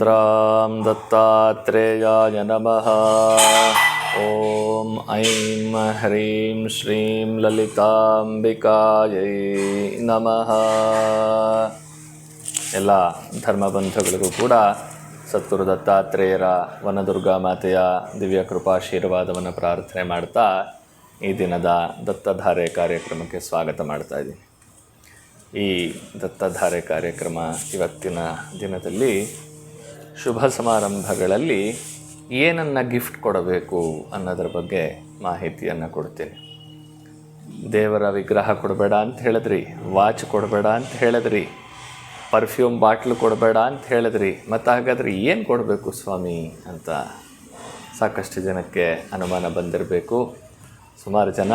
ಮಂತ್ರಾಂ ದತ್ತಾತ್ರೇಯಾಯ ನಮಃ ಓಂ ಐಂ ಹ್ರೀಂ ಶ್ರೀಂ ಲಲಿತಾಂಬಿಕಾಯೈ ನಮಃ ಎಲ್ಲ ಧರ್ಮಬಂಧುಗಳಿಗೂ ಕೂಡ ಸದ್ಗುರು ದತ್ತಾತ್ರೇಯರ ವನದುರ್ಗಾ ಮಾತೆಯ ದಿವ್ಯ ಕೃಪಾಶೀರ್ವಾದವನ್ನು ಪ್ರಾರ್ಥನೆ ಮಾಡ್ತಾ ಈ ದಿನದ ದತ್ತಧಾರೆ ಕಾರ್ಯಕ್ರಮಕ್ಕೆ ಸ್ವಾಗತ ಮಾಡ್ತಾ ಇದ್ದೀನಿ. ಈ ದತ್ತಧಾರೆ ಕಾರ್ಯಕ್ರಮ ಇವತ್ತಿನ ದಿನದಲ್ಲಿ ಶುಭ ಸಮಾರಂಭಗಳಲ್ಲಿ ಏನನ್ನು ಗಿಫ್ಟ್ ಕೊಡಬೇಕು ಅನ್ನೋದ್ರ ಬಗ್ಗೆ ಮಾಹಿತಿಯನ್ನು ಕೊಡ್ತೀನಿ. ದೇವರ ವಿಗ್ರಹ ಕೊಡಬೇಡ ಅಂತ ಹೇಳಿದ್ರಿ ವಾಚ್ ಕೊಡಬೇಡ ಅಂತ ಹೇಳಿದ್ರಿ ಪರ್ಫ್ಯೂಮ್ ಬಾಟ್ಲು ಕೊಡಬೇಡ ಅಂತ ಹೇಳಿದ್ರಿ, ಮತ್ತು ಹಾಗಾದರೆ ಏನು ಕೊಡಬೇಕು ಸ್ವಾಮಿ ಅಂತ ಸಾಕಷ್ಟು ಜನಕ್ಕೆ ಅನುಮಾನ ಬಂದಿರಬೇಕು. ಸುಮಾರು ಜನ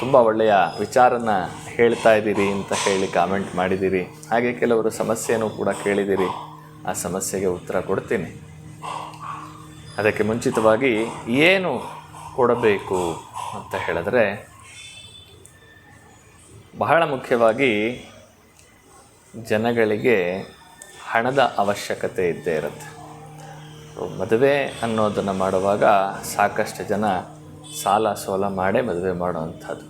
ತುಂಬ ಒಳ್ಳೆಯ ವಿಚಾರನ ಹೇಳ್ತಾ ಇದ್ದೀರಿ ಅಂತ ಹೇಳಿ ಕಾಮೆಂಟ್ ಮಾಡಿದ್ದೀರಿ. ಹಾಗೆ ಕೆಲವರು ಸಮಸ್ಯೆನೂ ಕೂಡ ಕೇಳಿದ್ದೀರಿ. ಆ ಸಮಸ್ಯೆಗೆ ಉತ್ತರ ಕೊಡ್ತೀನಿ. ಅದಕ್ಕೆ ಮುಂಚಿತವಾಗಿ ಏನು ಕೊಡಬೇಕು ಅಂತ ಹೇಳಿದ್ರೆ, ಬಹಳ ಮುಖ್ಯವಾಗಿ ಜನಗಳಿಗೆ ಹಣದ ಅವಶ್ಯಕತೆ ಇದ್ದೇ ಇರುತ್ತೆ. ಮದುವೆ ಅನ್ನೋದನ್ನು ಮಾಡುವಾಗ ಸಾಕಷ್ಟು ಜನ ಸಾಲ ಸೋಲ ಮಾಡೇ ಮದುವೆ ಮಾಡುವಂಥದ್ದು.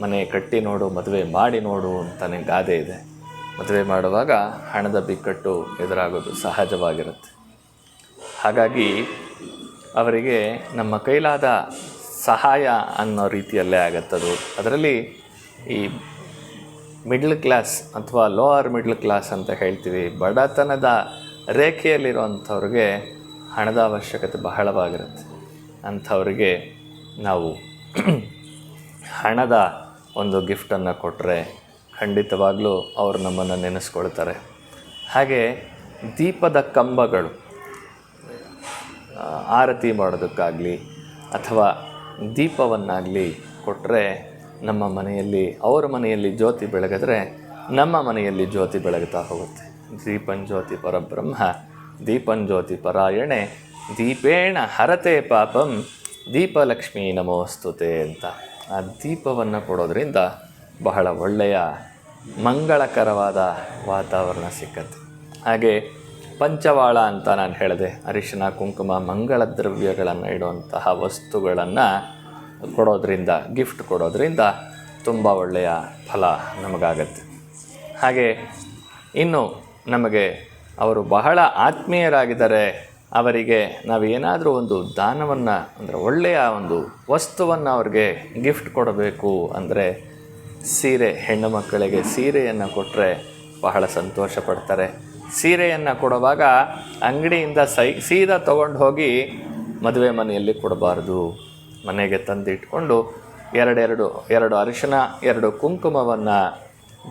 ಮನೆ ಕಟ್ಟಿ ನೋಡು, ಮದುವೆ ಮಾಡಿ ನೋಡು ಅಂತಲೇ ಗಾದೆ ಇದೆ. ಮದುವೆ ಮಾಡುವಾಗ ಹಣದ ಬಿಕ್ಕಟ್ಟು ಎದುರಾಗೋದು ಸಹಜವಾಗಿರುತ್ತೆ. ಹಾಗಾಗಿ ಅವರಿಗೆ ನಮ್ಮ ಕೈಲಾದ ಸಹಾಯ ಅನ್ನೋ ರೀತಿಯಲ್ಲೇ ಆಗತ್ತದು. ಅದರಲ್ಲಿ ಈ ಮಿಡ್ಲ್ ಕ್ಲಾಸ್ ಅಥವಾ ಲೋವರ್ ಮಿಡ್ಲ್ ಕ್ಲಾಸ್ ಅಂತ ಹೇಳ್ತೀವಿ, ಬಡತನದ ರೇಖೆಯಲ್ಲಿರುವಂಥವ್ರಿಗೆ ಹಣದ ಅವಶ್ಯಕತೆ ಬಹಳವಾಗಿರುತ್ತೆ. ಅಂಥವ್ರಿಗೆ ನಾವು ಹಣದ ಒಂದು ಗಿಫ್ಟನ್ನು ಕೊಟ್ಟರೆ ಖಂಡಿತವಾಗಲೂ ಅವರು ನಮ್ಮನ್ನು ನೆನೆಸ್ಕೊಳ್ತಾರೆ. ಹಾಗೆ ದೀಪದ ಕಂಬಗಳು ಆರತಿ ಮಾಡೋದಕ್ಕಾಗಲಿ ಅಥವಾ ದೀಪವನ್ನಾಗಲಿ ಕೊಟ್ಟರೆ ನಮ್ಮ ಮನೆಯಲ್ಲಿ, ಅವರ ಮನೆಯಲ್ಲಿ ಜ್ಯೋತಿ ಬೆಳಗಿದ್ರೆ ನಮ್ಮ ಮನೆಯಲ್ಲಿ ಜ್ಯೋತಿ ಬೆಳಗುತ್ತಾ ಹೋಗುತ್ತೆ. ದೀಪನ್ ಜ್ಯೋತಿ ಪರಬ್ರಹ್ಮ, ದೀಪನ್ ಜ್ಯೋತಿ ಪರಾಯಣೆ, ದೀಪೇಣ ಹರತೆ ಪಾಪಂ, ದೀಪಲಕ್ಷ್ಮೀ ನಮೋಸ್ತುತೆ ಅಂತ. ಆ ದೀಪವನ್ನು ಕೊಡೋದ್ರಿಂದ ಬಹಳ ಒಳ್ಳೆಯ ಮಂಗಳಕರವಾದ ವಾತಾವರಣ ಸಿಕ್ಕತ್ತೆ. ಹಾಗೆ ಪಂಚವಾಳ ಅಂತ ನಾನು ಹೇಳಿದೆ, ಅರಿಶಿನ, ಕುಂಕುಮ ಮಂಗಳ ದ್ರವ್ಯಗಳನ್ನು ಇಡುವಂತಹ ವಸ್ತುಗಳನ್ನು ಕೊಡೋದ್ರಿಂದ ಗಿಫ್ಟ್ ಕೊಡೋದ್ರಿಂದ ತುಂಬ ಒಳ್ಳೆಯ ಫಲ ನಮಗಾಗತ್ತೆ. ಹಾಗೆ ಇನ್ನು ನಮಗೆ ಅವರು ಬಹಳ ಆತ್ಮೀಯರಾಗಿದ್ದಾರೆ, ಅವರಿಗೆ ನಾವು ಏನಾದರೂ ಒಂದು ದಾನವನ್ನು, ಅಂದರೆ ಒಳ್ಳೆಯ ಒಂದು ವಸ್ತುವನ್ನು ಅವ್ರಿಗೆ ಗಿಫ್ಟ್ ಕೊಡಬೇಕು ಅಂದರೆ ಸೀರೆ ಹೆಣ್ಣು ಮಕ್ಕಳಿಗೆ ಸೀರೆಯನ್ನು ಕೊಟ್ಟರೆ ಬಹಳ ಸಂತೋಷ ಪಡ್ತಾರೆ. ಸೀರೆಯನ್ನು ಕೊಡುವಾಗ ಅಂಗಡಿಯಿಂದ ಸೈ, ಸೀದಾ ತೊಗೊಂಡು ಹೋಗಿ ಮದುವೆ ಮನೆಯಲ್ಲಿ ಕೊಡಬಾರ್ದು. ಮನೆಗೆ ತಂದಿಟ್ಕೊಂಡು ಎರಡೆರಡು, ಎರಡು ಅರಿಶಿನ, ಎರಡು ಕುಂಕುಮವನ್ನು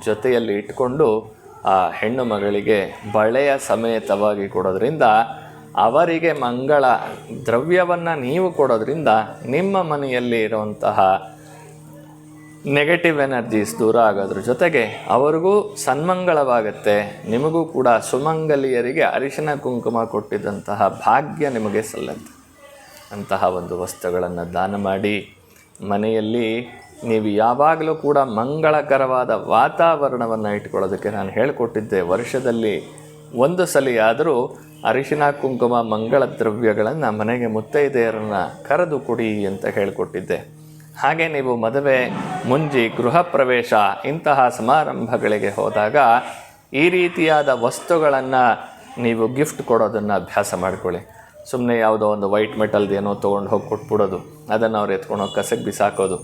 ಜೊತೆಯಲ್ಲಿ ಇಟ್ಕೊಂಡು ಆ ಹೆಣ್ಣು ಮಗಳಿಗೆ ಬಳೆಯ ಸಮೇತವಾಗಿ ಕೊಡೋದ್ರಿಂದ ಅವರಿಗೆ ಮಂಗಳ ದ್ರವ್ಯವನ್ನು ನೀವು ಕೊಡೋದ್ರಿಂದ ನಿಮ್ಮ ಮನೆಯಲ್ಲಿ ಇರುವಂತಹ ನೆಗೆಟಿವ್ ಎನರ್ಜೀಸ್ ದೂರ ಆಗೋದ್ರ ಜೊತೆಗೆ ಅವರಿಗೂ ಸನ್ಮಂಗಳವಾಗುತ್ತೆ. ನಿಮಗೂ ಕೂಡ ಸುಮಂಗಲಿಯರಿಗೆ ಅರಿಶಿನ ಕುಂಕುಮ ಕೊಟ್ಟಿದ್ದಂತಹ ಭಾಗ್ಯ ನಿಮಗೆ ಸಲ್ಲತ್ತೆ. ಅಂತಹ ಒಂದು ವಸ್ತುಗಳನ್ನು ದಾನ ಮಾಡಿ ಮನೆಯಲ್ಲಿ ನೀವು ಯಾವಾಗಲೂ ಕೂಡ ಮಂಗಳಕರವಾದ ವಾತಾವರಣವನ್ನು ಇಟ್ಕೊಳ್ಳೋದಕ್ಕೆ ನಾನು ಹೇಳಿಕೊಟ್ಟಿದ್ದೆ. ವರ್ಷದಲ್ಲಿ ಒಂದು ಸಲಿಯಾದರೂ ಅರಿಶಿನ ಕುಂಕುಮ ಮಂಗಳ ದ್ರವ್ಯಗಳನ್ನು ಮನೆಗೆ ಮುತ್ತೈದೆಯರನ್ನು ಕರೆದು ಕೊಡಿ ಅಂತ ಹೇಳಿಕೊಟ್ಟಿದ್ದೆ. ಹಾಗೆ ನೀವು ಮದುವೆ, ಮುಂಜಿ ಗೃಹ ಪ್ರವೇಶ ಇಂತಹ ಸಮಾರಂಭಗಳಿಗೆ ಹೋದಾಗ ಈ ರೀತಿಯಾದ ವಸ್ತುಗಳನ್ನು ನೀವು ಗಿಫ್ಟ್ ಕೊಡೋದನ್ನು ಅಭ್ಯಾಸ ಮಾಡಿಕೊಳ್ಳಿ. ಸುಮ್ಮನೆ ಯಾವುದೋ ಒಂದು ವೈಟ್ ಮೆಟಲ್ದು ಏನೋ ತೊಗೊಂಡು ಹೋಗಿ ಕೊಟ್ಬಿಡೋದು. ಅದನ್ನು ಅವ್ರು ಎತ್ಕೊಂಡು ಹೋಗಿ ಕಸಕ್ಕೆ ಬಿಸಾಕೋದು.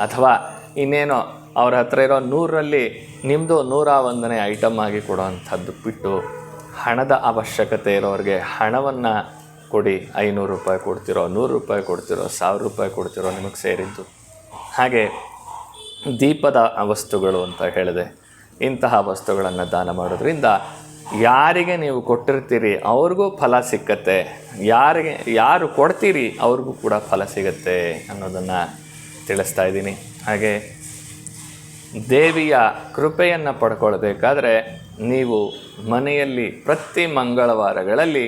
ಅಥವಾ ಇನ್ನೇನೋ ಅವ್ರ ಹತ್ರ ಇರೋ ನೂರರಲ್ಲಿ ನಿಮ್ಮದು ನೂರ ಒಂದನೇ ಐಟಮ್ ಆಗಿ ಕೊಡೋವಂಥದ್ದು ಬಿಟ್ಟು ಹಣದ ಅವಶ್ಯಕತೆ ಇರೋರಿಗೆ ಹಣವನ್ನು ಕೊಡಿ. ಐನೂರು ರೂಪಾಯಿ ಕೊಡ್ತಿರೋ, ನೂರು ರೂಪಾಯಿ ಕೊಡ್ತಿರೋ, ಸಾವಿರ ರೂಪಾಯಿ ಕೊಡ್ತಿರೋ ನಿಮಗೆ ಸೇರಿದ್ದು. ಹಾಗೆ ದೀಪದ ವಸ್ತುಗಳು ಅಂತ ಹೇಳಿದೆ. ಇಂತಹ ವಸ್ತುಗಳನ್ನು ದಾನ ಮಾಡೋದ್ರಿಂದ ಯಾರಿಗೆ ನೀವು ಕೊಟ್ಟಿರ್ತೀರಿ ಅವ್ರಿಗೂ ಫಲ ಸಿಕ್ಕತ್ತೆ. ಯಾರಿಗೆ, ಯಾರು ಕೊಡ್ತೀರಿ ಅವ್ರಿಗೂ ಕೂಡ ಫಲ ಸಿಗತ್ತೆ ಅನ್ನೋದನ್ನು ತಿಳಿಸ್ತಾ ಇದ್ದೀನಿ. ಹಾಗೆ ದೇವಿಯ ಕೃಪೆಯನ್ನು ಪಡ್ಕೊಳ್ಬೇಕಾದ್ರೆ ನೀವು ಮನೆಯಲ್ಲಿ ಪ್ರತಿ ಮಂಗಳವಾರಗಳಲ್ಲಿ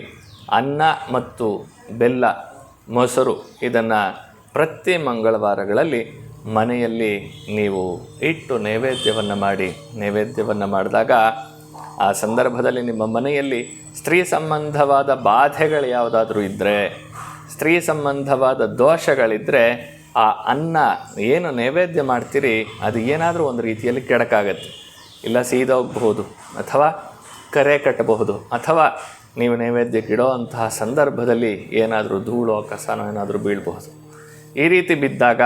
ಅನ್ನ ಮತ್ತು ಬೆಲ್ಲ, ಮೊಸರು ಇದನ್ನು ಪ್ರತಿ ಮಂಗಳವಾರಗಳಲ್ಲಿ ಮನೆಯಲ್ಲಿ ನೀವು ಇಟ್ಟು ನೈವೇದ್ಯವನ್ನು ಮಾಡಿ, ನೈವೇದ್ಯವನ್ನು ಮಾಡಿದಾಗ ಆ ಸಂದರ್ಭದಲ್ಲಿ ನಿಮ್ಮ ಮನೆಯಲ್ಲಿ ಸ್ತ್ರೀ ಸಂಬಂಧವಾದ ಬಾಧೆಗಳು ಯಾವುದಾದ್ರೂ ಇದ್ದರೆ ಸ್ತ್ರೀ ಸಂಬಂಧವಾದ ದೋಷಗಳಿದ್ದರೆ ಆ ಅನ್ನ ಏನು ನೈವೇದ್ಯ ಮಾಡ್ತೀರಿ, ಅದು ಏನಾದರೂ ಒಂದು ರೀತಿಯಲ್ಲಿ ಕೆಡಕಾಗತ್ತೆ. ಇಲ್ಲ ಸೀದೋಗಬಹುದು ಅಥವಾ ಕರೆ ಕಟ್ಟಬಹುದು ಅಥವಾ ನೀವು ನೈವೇದ್ಯಕ್ಕೆ ಇಡೋ ಅಂತಹ ಸಂದರ್ಭದಲ್ಲಿ ಏನಾದರೂ ಧೂಳೋ ಕಸನೋ ಏನಾದರೂ ಬೀಳಬಹುದು. ಈ ರೀತಿ ಬಿದ್ದಾಗ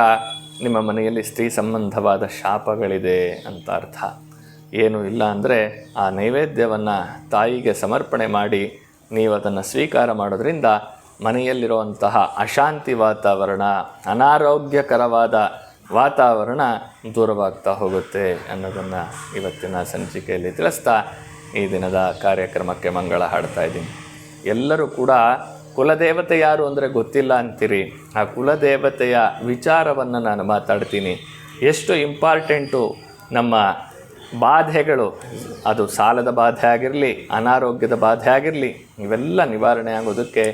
ನಿಮ್ಮ ಮನೆಯಲ್ಲಿ ಸ್ತ್ರೀ ಸಂಬಂಧವಾದ ಶಾಪಗಳಿದೆ ಅಂತ ಅರ್ಥ. ಏನು ಇಲ್ಲ ಅಂದರೆ ಆ ನೈವೇದ್ಯವನ್ನು ತಾಯಿಗೆ ಸಮರ್ಪಣೆ ಮಾಡಿ ನೀವು ಅದನ್ನು ಸ್ವೀಕಾರ ಮಾಡೋದ್ರಿಂದ ಮನೆಯಲ್ಲಿರುವಂತಹ ಅಶಾಂತಿ ವಾತಾವರಣ, ಅನಾರೋಗ್ಯಕರವಾದ ವಾತಾವರಣ ದೂರವಾಗ್ತಾ ಹೋಗುತ್ತೆ ಅನ್ನೋದನ್ನು ಇವತ್ತಿನ ಸಂಚಿಕೆಯಲ್ಲಿ ತಿಳಿಸ್ತಾ ಈ ದಿನದ ಕಾರ್ಯಕ್ರಮಕ್ಕೆ ಮಂಗಳ ಹಾಡ್ತಾ ಇದ್ದೀನಿ. ಎಲ್ಲರೂ ಕೂಡ ಕುಲದೇವತೆ ಯಾರು ಅಂದರೆ ಗೊತ್ತಿಲ್ಲ ಅಂತೀರಿ. ಆ ಕುಲದೇವತೆಯ ವಿಚಾರವನ್ನು ನಾನು ಮಾತಾಡ್ತೀನಿ. ಎಷ್ಟು ಇಂಪಾರ್ಟೆಂಟು ನಮ್ಮ ಬಾಧೆಗಳು. ಅದು ಸಾಲದ ಬಾಧೆ ಆಗಿರಲಿ, ಅನಾರೋಗ್ಯದ ಬಾಧೆ ಆಗಿರಲಿ, ಇವೆಲ್ಲ ನಿವಾರಣೆ ಆಗೋದಕ್ಕೆ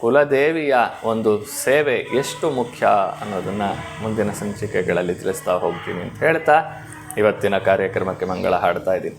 ಕುಲದೇವಿಯ ಒಂದು ಸೇವೆ ಎಷ್ಟು ಮುಖ್ಯ ಅನ್ನೋದನ್ನು ಮುಂದಿನ ಸಂಚಿಕೆಗಳಲ್ಲಿ ತಿಳಿಸ್ತಾ ಹೋಗ್ತೀನಿ ಅಂತ ಹೇಳ್ತಾ, ಇವತ್ತಿನ ಕಾರ್ಯಕ್ರಮಕ್ಕೆ ಮಂಗಳ ಹಾಡ್ತಾ ಇದ್ದೀನಿ.